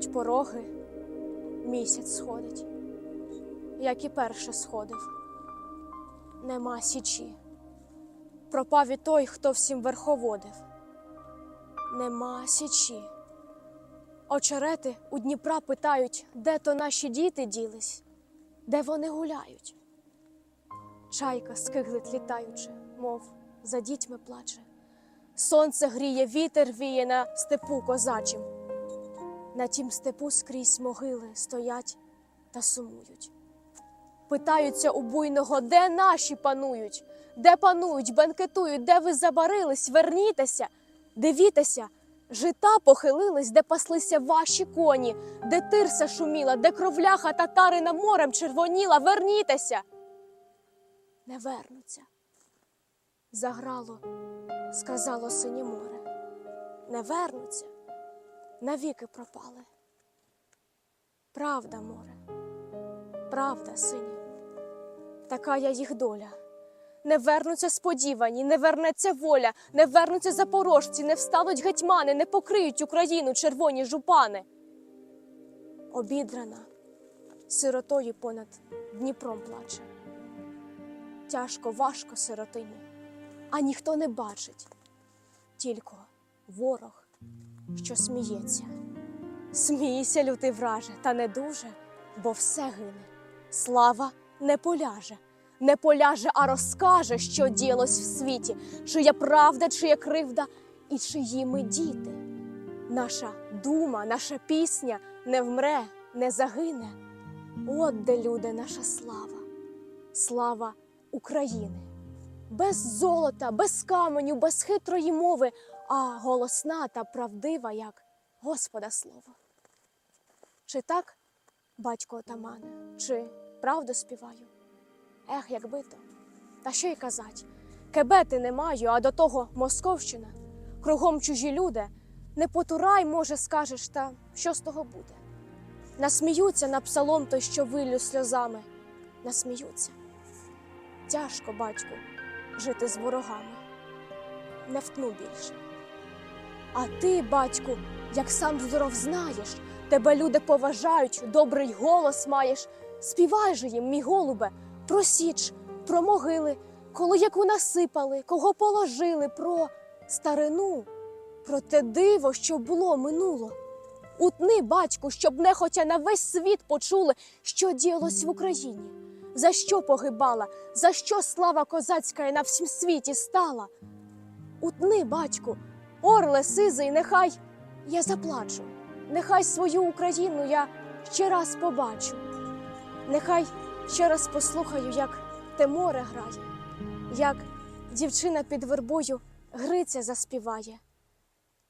Стукають пороги, місяць сходить, як і перше сходив. Нема січі. Пропав і той, хто всім верховодив. Нема січі. Очерети у Дніпра питають, де то наші діти ділись, де вони гуляють. Чайка скиглить літаючи, мов за дітьми плаче. Сонце гріє, вітер віє на степу козачим. На тім степу скрізь могили стоять та сумують. Питаються у буйного, де наші панують, де панують, бенкетують, де ви забарились, вернітеся, дивітеся, жита похилились, де паслися ваші коні, де тирса шуміла, де кровляха татарина морем червоніла, вернітеся. Не вернуться. Заграло, сказало синє море. Не вернуться, навіки пропали. Правда, море, правда, синє, така я їх доля. Не вернуться сподівані, не вернеться воля, не вернуться запорожці, не встануть гетьмани, не покриють Україну червоні жупани. Обідрана, сиротою понад Дніпром плаче. Тяжко, важко сиротині, а ніхто не бачить, тільки ворог, що сміється. Смійся, лютий враже, та не дуже, бо все гине. Слава не поляже, не поляже, а розкаже, що діялось в світі, чия правда, чия кривда і чиї ми діти. Наша дума, наша пісня не вмре, не загине. От де люди, наша слава, слава України. Без золота, без каменю, без хитрої мови, а голосна та правдива, як Господа слово. Чи так, батько отамане, чи правду співаю? Ех, якби то. Та що й казать? Кебети не маю, а до того Московщина. Кругом чужі люди. Не потурай, може, скажеш, та що з того буде? Насміються на псалом той, що вилю сльозами. Насміються. Тяжко, батьку, жити з ворогами. Не втну більше. А ти, батьку, як сам здоров знаєш, тебе люди поважають, добрий голос маєш. Співай же їм, мій голубе, про січ, про могили, коли яку насипали, кого положили, про старину, про те диво, що було минуло. Утни, батьку, щоб нехотя на весь світ почули, що діялось в Україні, за що погибала, за що слава козацька на всім світі стала. Утни, батьку, орле сизий, нехай я заплачу, нехай свою Україну я ще раз побачу. Нехай ще раз послухаю, як те море грає, як дівчина під вербою Гриця заспіває.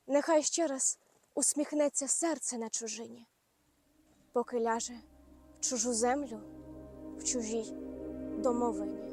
Нехай ще раз усміхнеться серце на чужині, поки ляже в чужу землю, в чужій домовині.